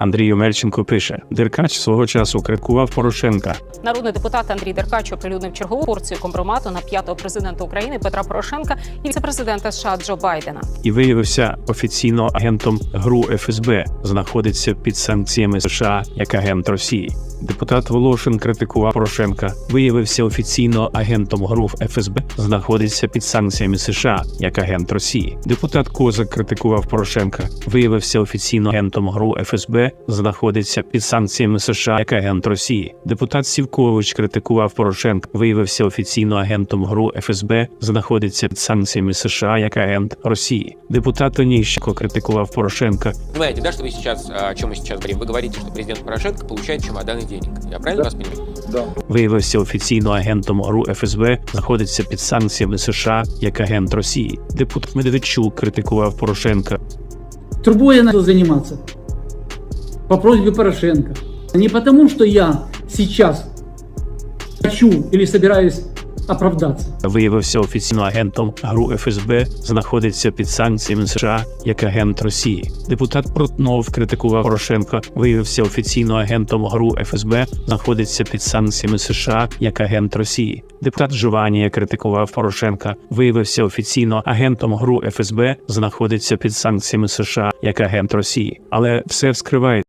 Андрій Омельченко пише: Деркач свого часу критикував Порошенка. Народний депутат Андрій Деркач оприлюднив чергову порцію компромату на п'ятого президента України Петра Порошенка і віцепрезидента США Джо Байдена. і виявився офіційно агентом ГРУ ФСБ, знаходиться під санкціями США як агент Росії. Депутат Волошин критикував Порошенка, виявився офіційно агентом ГРУ ФСБ, знаходиться під санкціями США як агент Росії. Депутат Козак критикував Порошенка, виявився офіційно агентом ГРУ ФСБ, знаходиться під санкціями США як агент Росії. Депутат Сівкович критикував Порошенка, виявився офіційно агентом ГРУ ФСБ, знаходиться під санкціями США як агент Росії. Депутат Оніщенко критикував Порошенка, Понимаете, да, что вы сейчас, а, о чем мы сейчас говорим? Вы говорите, что президент Порошенко получает чемоданы денег. Я правильно вас понимаю? Да. виявився офіційно агентом РУ ФСБ, знаходиться під санкціями США як агент Росії. Депутат Медведчук критикував Порошенка, Трубой я начал заниматься по просьбе Порошенко. Не потому, что я сейчас хочу или собираюсь оправдаться. виявився офіційно агентом ГРУ ФСБ, знаходиться під санкціями США як агент Росії. Депутат Протнов критикував Порошенка, виявився офіційно агентом ГРУ ФСБ, знаходиться під санкціями США як агент Росії. Депутат Жуванія критикував Порошенка, виявився офіційно агентом ГРУ ФСБ, знаходиться під санкціями США як агент Росії. Але все вскриває.